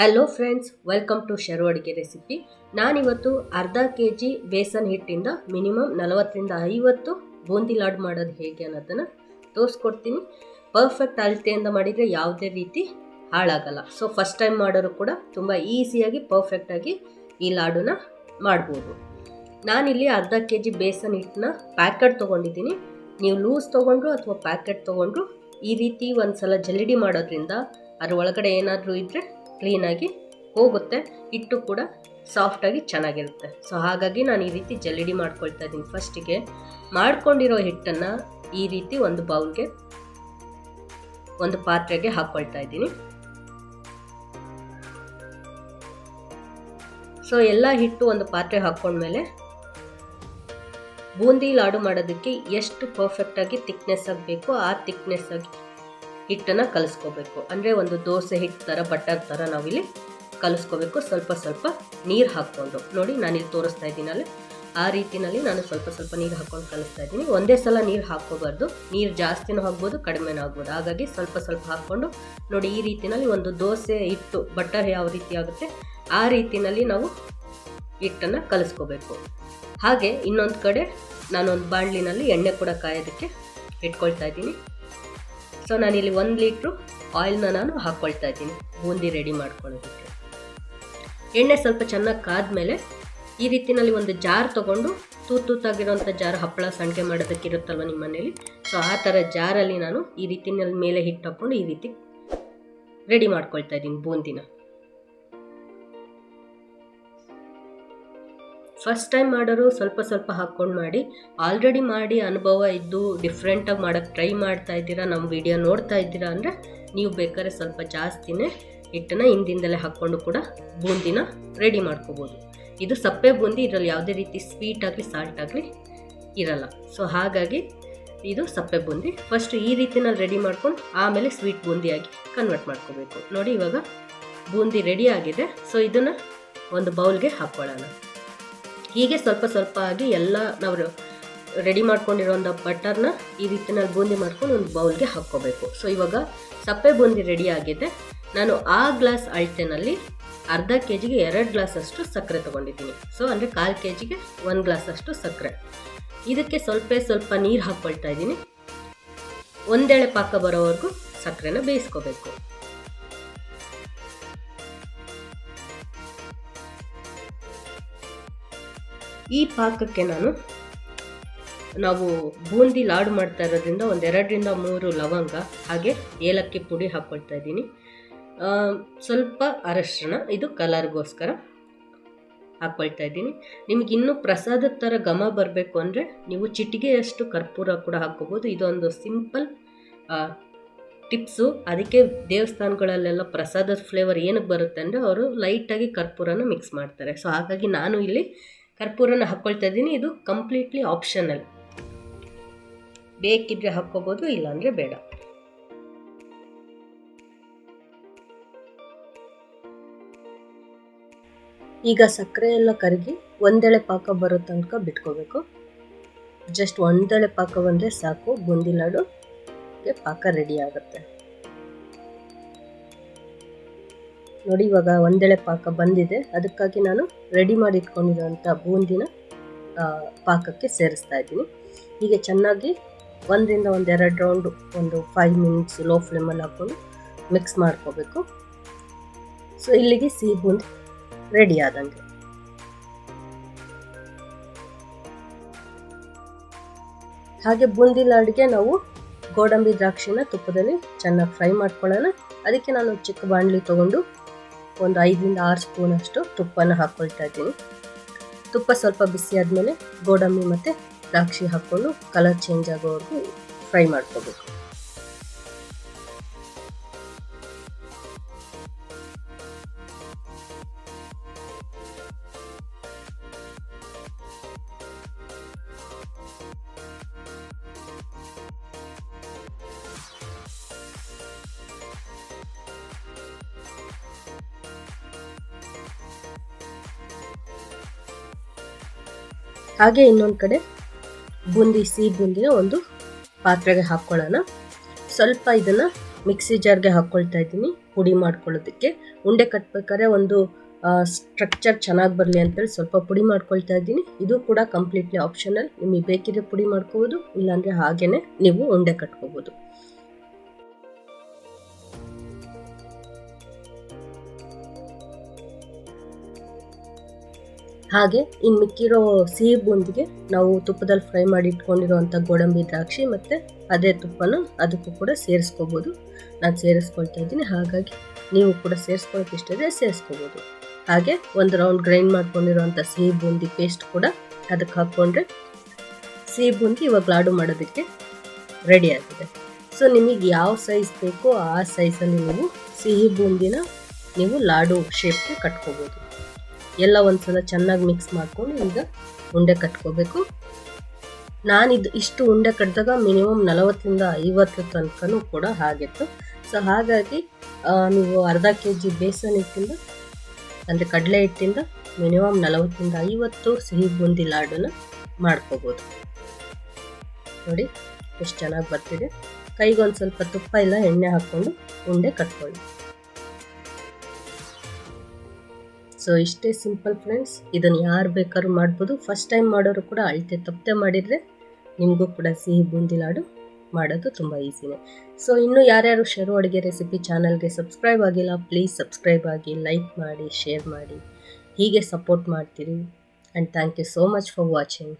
Hello friends welcome to Sharu ಅಡುಗೆ recipe ನಾನಿವತ್ತು ಅರ್ಧ ಕೆ ಜಿ ಬೇಸನ್ ಹಿಟ್ಟಿಂದ ಮಿನಿಮಮ್ ನಲವತ್ತರಿಂದ ಐವತ್ತು ಬೂಂದಿ ಲಾಡು ಮಾಡೋದು ಹೇಗೆ ಅನ್ನೋದನ್ನು ತೋರಿಸ್ಕೊಡ್ತೀನಿ. ಪರ್ಫೆಕ್ಟ್ ಅಳತೆಯಿಂದ ಮಾಡಿದರೆ ಯಾವುದೇ ರೀತಿ ಹಾಳಾಗಲ್ಲ. ಸೊ ಫಸ್ಟ್ ಟೈಮ್ ಮಾಡೋರು ಕೂಡ ತುಂಬ ಈಸಿಯಾಗಿ ಪರ್ಫೆಕ್ಟಾಗಿ ಈ ಲಾಡುನ ಮಾಡ್ಬೋದು. ನಾನಿಲ್ಲಿ ಅರ್ಧ ಕೆ ಜಿ ಬೇಸನ್ ಹಿಟ್ಟನ್ನ ಪ್ಯಾಕೆಟ್ ತೊಗೊಂಡಿದ್ದೀನಿ. ನೀವು ಲೂಸ್ ತೊಗೊಂಡ್ರು ಅಥವಾ ಪ್ಯಾಕೆಟ್ ತೊಗೊಂಡ್ರು ಈ ರೀತಿ ಒಂದು ಸಲ ಜಲ್ಲಿಡಿ ಮಾಡೋದ್ರಿಂದ ಅದ್ರ ಒಳಗಡೆ ಏನಾದರೂ ಇದ್ದರೆ ಕ್ಲೀನಾಗಿ ಹೋಗುತ್ತೆ. ಹಿಟ್ಟು ಕೂಡ ಸಾಫ್ಟಾಗಿ ಚೆನ್ನಾಗಿರುತ್ತೆ. ಸೊ ಹಾಗಾಗಿ ನಾನು ಈ ರೀತಿ ಜಲ್ಲಿಡಿ ಮಾಡ್ಕೊಳ್ತಾ ಇದ್ದೀನಿ. ಫಸ್ಟಿಗೆ ಮಾಡ್ಕೊಂಡಿರೋ ಹಿಟ್ಟನ್ನು ಈ ರೀತಿ ಒಂದು ಬೌಲ್ಗೆ ಒಂದು ಪಾತ್ರೆಗೆ ಹಾಕ್ಕೊಳ್ತಾ ಇದ್ದೀನಿ. ಸೊ ಎಲ್ಲ ಹಿಟ್ಟು ಒಂದು ಪಾತ್ರೆ ಹಾಕ್ಕೊಂಡ್ಮೇಲೆ ಬೂಂದಿ ಲಾಡು ಮಾಡೋದಕ್ಕೆ ಎಷ್ಟು ಪರ್ಫೆಕ್ಟಾಗಿ ತಿಕ್ನೆಸ್ ಆಗಬೇಕು ಆ ತಿಕ್ನೆಸ್ ಆಗಿ ಹಿಟ್ಟನ್ನು ಕಲಿಸ್ಕೋಬೇಕು. ಅಂದರೆ ಒಂದು ದೋಸೆ ಹಿಟ್ಟು ಥರ ಬಟರ್ ಥರ ನಾವಿಲ್ಲಿ ಕಲಿಸ್ಕೋಬೇಕು. ಸ್ವಲ್ಪ ಸ್ವಲ್ಪ ನೀರು ಹಾಕ್ಕೊಂಡು. ನೋಡಿ ನಾನು ಇಲ್ಲಿ ತೋರಿಸ್ತಾ ಇದ್ದೀನಲ್ಲ? ಆ ರೀತಿಯಲ್ಲಿ ನಾನು ಸ್ವಲ್ಪ ಸ್ವಲ್ಪ ನೀರು ಹಾಕ್ಕೊಂಡು ಕಲಿಸ್ತಾ ಇದ್ದೀನಿ. ಒಂದೇ ಸಲ ನೀರು ಹಾಕ್ಕೋಬಾರ್ದು. ನೀರು ಜಾಸ್ತಿನೂ ಹಾಕ್ಬೋದು, ಕಡಿಮೆನೂ ಆಗ್ಬೋದು ಹಾಗಾಗಿ ಸ್ವಲ್ಪ ಸ್ವಲ್ಪ ಹಾಕ್ಕೊಂಡು ನೋಡಿ, ಈ ರೀತಿಯಲ್ಲಿ ಒಂದು ದೋಸೆ ಹಿಟ್ಟು, ಬಟರ್ ಯಾವ ರೀತಿ ಆಗುತ್ತೆ, ಆ ರೀತಿಯಲ್ಲಿ ನಾವು ಹಿಟ್ಟನ್ನು ಕಲಿಸ್ಕೋಬೇಕು. ಹಾಗೆ ಇನ್ನೊಂದು ಕಡೆ ನಾನೊಂದು ಬಾಣಲಿನಲ್ಲಿ ಎಣ್ಣೆ ಕೂಡ ಕಾಯೋದಕ್ಕೆ ಇಟ್ಕೊಳ್ತಾ ಇದ್ದೀನಿ. ಸೊ ನಾನಿಲ್ಲಿ ಒಂದು ಲೀಟ್ರು ಆಯಿಲ್ನ ನಾನು ಹಾಕ್ಕೊಳ್ತಾ ಇದ್ದೀನಿ. ಬೂಂದಿ ರೆಡಿ ಮಾಡ್ಕೊಳ್ಳೋದಕ್ಕೆ. ಎಣ್ಣೆ ಸ್ವಲ್ಪ ಚೆನ್ನಾಗಿ ಕಾದ್ಮೇಲೆ ಈ ರೀತಿನಲ್ಲಿ ಒಂದು ಜಾರ್ ತೊಗೊಂಡು ತೂತು ತೂತಾಗಿರೋಂಥ ಜಾರ್ ಹಪ್ಪಳ ಸಂಡಿಗೆ ಮಾಡೋದಕ್ಕಿರುತ್ತಲ್ವ ನಿಮ್ಮ ಮನೇಲಿ ಸೊ ಆ ಥರ ಜಾರಲ್ಲಿ ನಾನು ಈ ರೀತಿನಲ್ಲಿ ಮೇಲೆ ಹಿಟ್ಟು ಹಾಕ್ಕೊಂಡು ಈ ರೀತಿ ರೆಡಿ ಮಾಡ್ಕೊಳ್ತಾ ಇದ್ದೀನಿ ಬೂಂದಿನ. ಫಸ್ಟ್ ಟೈಮ್ ಮಾಡೋರು ಸ್ವಲ್ಪ ಸ್ವಲ್ಪ ಹಾಕ್ಕೊಂಡು ಮಾಡಿ. ಆಲ್ರೆಡಿ ಮಾಡಿ ಅನುಭವ ಇದ್ದು ಡಿಫ್ರೆಂಟಾಗಿ ಮಾಡೋಕ್ಕೆ ಟ್ರೈ ಮಾಡ್ತಾ ಇದ್ದೀರಾ ನಮ್ಮ ವಿಡಿಯೋ ನೋಡ್ತಾ ಇದ್ದೀರಾ ಅಂದರೆ ನೀವು ಬೇಕಾದ್ರೆ ಸ್ವಲ್ಪ ಜಾಸ್ತಿನೇ ಹಿಟ್ಟನ್ನು ಹಿಂದಿಂದಲೇ ಹಾಕ್ಕೊಂಡು ಕೂಡ ಬೂಂದಿನ ರೆಡಿ ಮಾಡ್ಕೋಬೋದು. ಇದು ಸಪ್ಪೆ ಬೂಂದಿ, ಇದರಲ್ಲಿ ಯಾವುದೇ ರೀತಿ ಸ್ವೀಟ್ ಆಗಲಿ ಸಾಲ್ಟ್ ಆಗಲಿ ಇರಲ್ಲ. ಸೊ ಹಾಗಾಗಿ ಇದು ಸಪ್ಪೆ ಬೂಂದಿ. ಫಸ್ಟ್ ಈ ರೀತಿನಲ್ಲಿ ರೆಡಿ ಮಾಡ್ಕೊಂಡು ಆಮೇಲೆ ಸ್ವೀಟ್ ಬೂಂದಿಯಾಗಿ ಕನ್ವರ್ಟ್ ಮಾಡ್ಕೋಬೇಕು. ನೋಡಿ ಇವಾಗ ಬೂಂದಿ ರೆಡಿ ಆಗಿದೆ. ಸೊ ಇದನ್ನು ಒಂದು ಬೌಲ್ಗೆ ಹಾಕ್ಕೊಳ್ಳೋಣ ಹೀಗೆ ಸ್ವಲ್ಪ ಸ್ವಲ್ಪ ಆಗಿ ಎಲ್ಲ ನಾವು ರೆಡಿ ಮಾಡ್ಕೊಂಡಿರೋಂಥ ಬಟರ್ನ ಈ ರೀತಿನಲ್ಲಿ ಬೂಂದಿ ಮಾಡ್ಕೊಂಡು ಒಂದು ಬೌಲ್ಗೆ ಹಾಕ್ಕೋಬೇಕು. ಸೊ ಇವಾಗ ಸಪ್ಪೆ ಬೂಂದಿ ರೆಡಿ ಆಗಿದೆ. ನಾನು ಆ ಗ್ಲಾಸ್ ಅಳತೆನಲ್ಲಿ ಅರ್ಧ ಕೆ ಜಿಗೆ ಎರಡು ಗ್ಲಾಸಷ್ಟು ಸಕ್ಕರೆ ತೊಗೊಂಡಿದ್ದೀನಿ. ಸೊ ಅಂದರೆ ಕಾಲು ಕೆ ಜಿಗೆ ಒಂದು ಗ್ಲಾಸಷ್ಟು ಸಕ್ಕರೆ. ಇದಕ್ಕೆ ಸ್ವಲ್ಪ ಸ್ವಲ್ಪ ನೀರು ಹಾಕ್ಕೊಳ್ತಾ ಇದ್ದೀನಿ. ಒಂದೆಳೆ ಪಾಕ ಬರೋವರೆಗೂ ಸಕ್ಕರೆನ ಬೇಯಿಸ್ಕೋಬೇಕು. ಈ ಪಾಕಕ್ಕೆ ನಾನು ನಾವು ಬೂಂದಿ ಲಾಡು ಮಾಡ್ತಾ ಇರೋದ್ರಿಂದ ಒಂದು ಎರಡರಿಂದ ಮೂರು ಲವಂಗ, ಹಾಗೆ ಏಲಕ್ಕಿ ಪುಡಿ ಹಾಕ್ಕೊಳ್ತಾ ಇದ್ದೀನಿ. ಸ್ವಲ್ಪ ಅರಶಿಣ, ಇದು ಕಲರ್ಗೋಸ್ಕರ ಹಾಕ್ಕೊಳ್ತಾ ಇದ್ದೀನಿ. ನಿಮ್ಗೆ ಇನ್ನೂ ಪ್ರಸಾದದ ಥರ ಘಮ ಬರಬೇಕು ಅಂದರೆ ನೀವು ಚಿಟಿಗೆಯಷ್ಟು ಕರ್ಪೂರ ಕೂಡ ಹಾಕ್ಕೋಬೋದು. ಇದೊಂದು ಸಿಂಪಲ್ ಟಿಪ್ಸು. ಅದಕ್ಕೆ ದೇವಸ್ಥಾನಗಳಲ್ಲೆಲ್ಲ ಪ್ರಸಾದದ ಫ್ಲೇವರ್ ಏನಕ್ಕೆ ಬರುತ್ತೆ ಅಂದರೆ ಅವರು ಲೈಟಾಗಿ ಕರ್ಪೂರನ ಮಿಕ್ಸ್ ಮಾಡ್ತಾರೆ. ಸೊ ಹಾಗಾಗಿ ನಾನು ಇಲ್ಲಿ ಕರ್ಪೂರನ ಹಾಕ್ಕೊಳ್ತಾ ಇದ್ದೀನಿ. ಇದು ಕಂಪ್ಲೀಟ್ಲಿ ಆಪ್ಷನಲ್ ಬೇಕಿದ್ರೆ ಹಾಕ್ಕೋಬೋದು, ಇಲ್ಲಾಂದರೆ ಬೇಡ. ಈಗ ಸಕ್ಕರೆ ಎಲ್ಲ ಕರಗಿ ಒಂದೆಳೆ ಪಾಕ ಬರೋ ತನಕ ಬಿಟ್ಕೋಬೇಕು. ಜಸ್ಟ್ ಒಂದೆಳೆ ಪಾಕ ಬಂದರೆ ಸಾಕು. ಬೂಂದಿ ಲಾಡುಗೆ ಪಾಕ ರೆಡಿ ಆಗುತ್ತೆ. ನೋಡಿ, ಇವಾಗ ಒಂದೆಳೆ ಪಾಕ ಬಂದಿದೆ. ಅದಕ್ಕಾಗಿ ನಾನು ರೆಡಿ ಮಾಡಿ ಇಟ್ಕೊಂಡಿರೋಂಥ ಬೂಂದಿನ ಪಾಕಕ್ಕೆ ಸೇರಿಸ್ತಾ ಇದ್ದೀನಿ. ಹೀಗೆ ಚೆನ್ನಾಗಿ ಒಂದರಿಂದ ಒಂದೆರಡು ರೌಂಡು ಒಂದು ಫೈವ್ ಮಿನಿಟ್ಸ್ ಲೋ ಫ್ಲೇಮಲ್ಲಿ ಹಾಕ್ಕೊಂಡು ಮಿಕ್ಸ್ ಮಾಡ್ಕೋಬೇಕು. ಸೊ ಇಲ್ಲಿಗೆ ಸಿಹಿ ಬೂಂದಿ ರೆಡಿ ಆದಂಗೆ. ಹಾಗೆ ಬೂಂದಿ ಲಾಡಿಗೆ ನಾವು ಗೋಡಂಬಿ ದ್ರಾಕ್ಷಿನ ತುಪ್ಪದಲ್ಲಿ ಚೆನ್ನಾಗಿ ಫ್ರೈ ಮಾಡ್ಕೊಳ್ಳೋಣ. ಅದಕ್ಕೆ ನಾನು ಚಿಕ್ಕ ಬಾಣಲಿ ತೊಗೊಂಡು ಒಂದು ಐದರಿಂದ ಆರು ಸ್ಪೂನಷ್ಟು ತುಪ್ಪನ ಹಾಕ್ಕೊಳ್ತಾ ಇದ್ದೀನಿ. ತುಪ್ಪ ಸ್ವಲ್ಪ ಬಿಸಿ ಆದಮೇಲೆ ಗೋಡಂಬಿ ಮತ್ತು ದ್ರಾಕ್ಷಿ ಹಾಕ್ಕೊಂಡು ಕಲರ್ ಚೇಂಜ್ ಆಗೋವರೆಗೂ ಫ್ರೈ ಮಾಡ್ಕೋಬೇಕು. ಹಾಗೆ ಇನ್ನೊಂದು ಕಡೆ ಬೂಂದಿ, ಸಿಹಿ ಬೂಂದಿನ ಒಂದು ಪಾತ್ರೆಗೆ ಹಾಕ್ಕೊಳ್ಳೋಣ ಸ್ವಲ್ಪ ಇದನ್ನು ಮಿಕ್ಸಿ ಜಾರ್ಗೆ ಹಾಕ್ಕೊಳ್ತಾ ಇದ್ದೀನಿ, ಪುಡಿ ಮಾಡ್ಕೊಳ್ಳೋದಕ್ಕೆ. ಉಂಡೆ ಕಟ್ಬೇಕಾದ್ರೆ ಒಂದು ಸ್ಟ್ರಕ್ಚರ್ ಚೆನ್ನಾಗಿ ಬರಲಿ ಅಂತೇಳಿ ಸ್ವಲ್ಪ ಪುಡಿ ಮಾಡ್ಕೊಳ್ತಾ ಇದ್ದೀನಿ. ಇದು ಕೂಡ ಕಂಪ್ಲೀಟ್ಲಿ ಆಪ್ಷನಲ್ ನಿಮಗೆ ಬೇಕಿದ್ರೆ ಪುಡಿ ಮಾಡ್ಕೋಬೋದು, ಇಲ್ಲಾಂದರೆ ಹಾಗೇ ನೀವು ಉಂಡೆ ಕಟ್ಕೋಬೋದು. ಹಾಗೆ ಇನ್ನು ಮಿಕ್ಕಿರೋ ಸಿಹಿ ಬೂಂದಿಗೆ ನಾವು ತುಪ್ಪದಲ್ಲಿ ಫ್ರೈ ಮಾಡಿ ಇಟ್ಕೊಂಡಿರುವಂತ ಗೋಡಂಬಿ ದ್ರಾಕ್ಷಿ ಮತ್ತು ಅದೇ ತುಪ್ಪನ ಅದಕ್ಕೂ ಕೂಡ ಸೇರಿಸ್ಕೋಬೋದು. ನಾನು ಸೇರಿಸ್ಕೊಳ್ತಾ ಇದ್ದೀನಿ, ಹಾಗಾಗಿ ನೀವು ಕೂಡ ಸೇರಿಸ್ಕೊಳ್ಳೋಕೆ ಇಷ್ಟ ಇದೆ ಸೇರಿಸ್ಕೋಬೋದು. ಹಾಗೆ ಒಂದು ರೌಂಡ್ ಗ್ರೈಂಡ್ ಮಾಡ್ಕೊಂಡಿರೋವಂಥ ಸಿಹಿ ಬೂಂದಿ ಪೇಸ್ಟ್ ಕೂಡ ಅದಕ್ಕೆ ಹಾಕ್ಕೊಂಡ್ರೆ ಸಿಹಿ ಬೂಂದಿ ಇವಾಗ ಲಾಡು ಮಾಡೋದಕ್ಕೆ ರೆಡಿ ಆಗಿದೆ. ಸೊ ನಿಮಗೆ ಯಾವ ಸೈಜ್ ಬೇಕೋ ಆ ಸೈಜಲ್ಲಿ ನೀವು ಸಿಹಿ ಬೂಂದಿನ ನೀವು ಲಾಡು ಶೇಪ್ಗೆ ಕಟ್ಕೋಬೋದು. ಎಲ್ಲ ಒಂದ್ಸಲ ಚೆನ್ನಾಗಿ ಮಿಕ್ಸ್ ಮಾಡ್ಕೊಂಡು ಈಗ ಉಂಡೆ ಕಟ್ಕೋಬೇಕು. ನಾನಿದು ಇಷ್ಟು ಉಂಡೆ ಕಟ್ಟಿದಾಗ ಮಿನಿಮಮ್ ನಲವತ್ತರಿಂದ ಐವತ್ತು ತನಕನೂ ಕೂಡ ಆಗಿತ್ತು. ಸೊ ಹಾಗಾಗಿ ನೀವು ಅರ್ಧ ಕೆ ಜಿ ಬೇಸನ್ ಹಿಟ್ಟಿಂದ, ಅಂದರೆ ಕಡಲೆ ಹಿಟ್ಟಿಂದ ಮಿನಿಮಮ್ ನಲವತ್ತರಿಂದ ಐವತ್ತು ಸಿಹಿ ಬೂಂದಿ ಲಾಡನ್ನ ಮಾಡ್ಕೋಬೋದು. ನೋಡಿ, ಎಷ್ಟು ಚೆನ್ನಾಗಿ ಬರ್ತಿದೆ. ಕೈಗೊಂದು ಸ್ವಲ್ಪ ತುಪ್ಪ ಇಲ್ಲ, ಎಣ್ಣೆ ಹಾಕ್ಕೊಂಡು ಉಂಡೆ ಕಟ್ಕೊಳ್ಳಿ. ಸೊ ಇಷ್ಟೇ ಸಿಂಪಲ್ ಫ್ರೆಂಡ್ಸ್ ಇದನ್ನು ಯಾರು ಬೇಕಾದ್ರೂ ಮಾಡ್ಬೋದು. ಫಸ್ಟ್ ಟೈಮ್ ಮಾಡೋರು ಕೂಡ ಅಳತೆ ತಪ್ಪದೆ ಮಾಡಿದರೆ ನಿಮಗೂ ಕೂಡ ಸಿಹಿ ಬೂಂದಿ ಲಾಡು ಮಾಡೋದು ತುಂಬ ಈಸಿನೇ ಸೊ ಇನ್ನೂ ಯಾರ್ಯಾರು ಶರು ಅಡುಗೆ ರೆಸಿಪಿ ಚಾನಲ್ಗೆ ಸಬ್ಸ್ಕ್ರೈಬ್ ಆಗಿಲ್ಲ ಪ್ಲೀಸ್ ಸಬ್ಸ್ಕ್ರೈಬ್ ಆಗಿ ಲೈಕ್ ಮಾಡಿ ಶೇರ್ ಮಾಡಿ. ಹೀಗೆ ಸಪೋರ್ಟ್ ಮಾಡ್ತೀರಿ. And thank you so much for watching